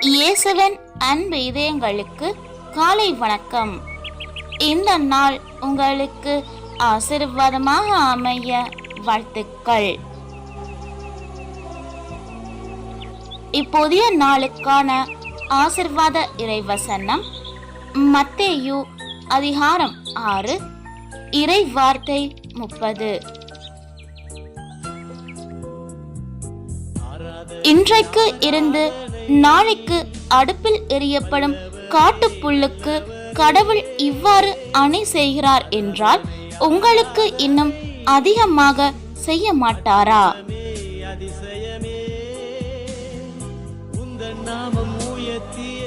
இயேசுவன் அன்பு இதயங்களுக்கு காலை வணக்கம். இந்த நாள் உங்களுக்கு ஆசீர்வாதமாக அமைய வாழ்த்துக்கள். இப்போதைய நாளுக்கான ஆசிர்வாத இறைவசனம் மத்தேயு அதிகாரம் ஆறு இறை வார்த்தை முப்பது. இன்றைக்கு இருந்து நாளைக்கு அடுப்பில் எரியப்படும் காட்டுப்புல்லுக்கு கடவுள் இவ்வாறு அணை செய்கிறார் என்றால் உங்களுக்கு இன்னும் அதிகமாக செய்ய மாட்டாரா? நாமம் உயர்த்திய